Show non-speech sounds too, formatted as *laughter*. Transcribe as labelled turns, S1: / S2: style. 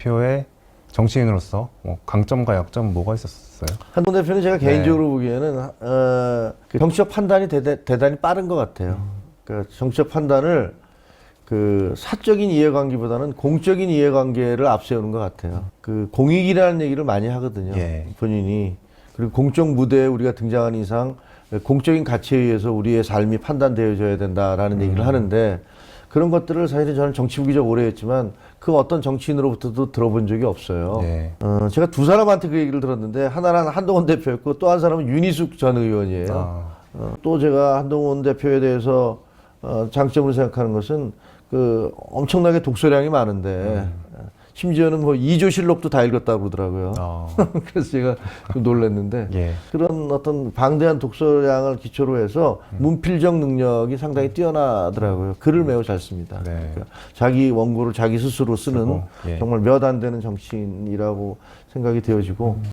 S1: 대표의 정치인으로서 뭐 강점과 약점 뭐가 있었어요?
S2: 한동 대표는 제가 개인적으로 보기에는 어, 그 정치적 판단이 대대, 대단히 빠른 것 같아요. 그 정치적 판단을 그 사적인 이해관계보다는 공적인 이해관계를 앞세우는 것 같아요. 그 공익이라는 얘기를 많이 하거든요.
S1: 예.
S2: 본인이 그리고 공적 무대에 우리가 등장한 이상 공적인 가치에 의해서 우리의 삶이 판단되어져야 된다라는 얘기를 하는데 그런 것들을 사실은 저는 정치 부기적 오래 했지만 그 어떤 정치인으로부터도 들어본 적이 없어요.
S1: 예.
S2: 어, 제가 두 사람한테 그 얘기를 들었는데 하나는 한동훈 대표였고 또 한 사람은 윤희숙 전 의원이에요.
S1: 아,
S2: 어, 또 제가 한동훈 대표에 대해서 어, 장점으로 생각하는 것은 그 엄청나게 독서량이 많은데 심지어는 뭐 이조실록도 다 읽었다고 그러더라고요.
S1: 어, *laughs*
S2: 그래서 제가 좀 놀랐는데
S1: 예.
S2: 그런 어떤 방대한 독서량을 기초로 해서 문필적 능력이 상당히 뛰어나더라고요. 글을 매우 잘 씁니다.
S1: 네.
S2: 그러니까 자기 원고를 자기 스스로 쓰는
S1: 쓰고, 예.
S2: 정말 몇 안 되는 정치인이라고 생각이 되어지고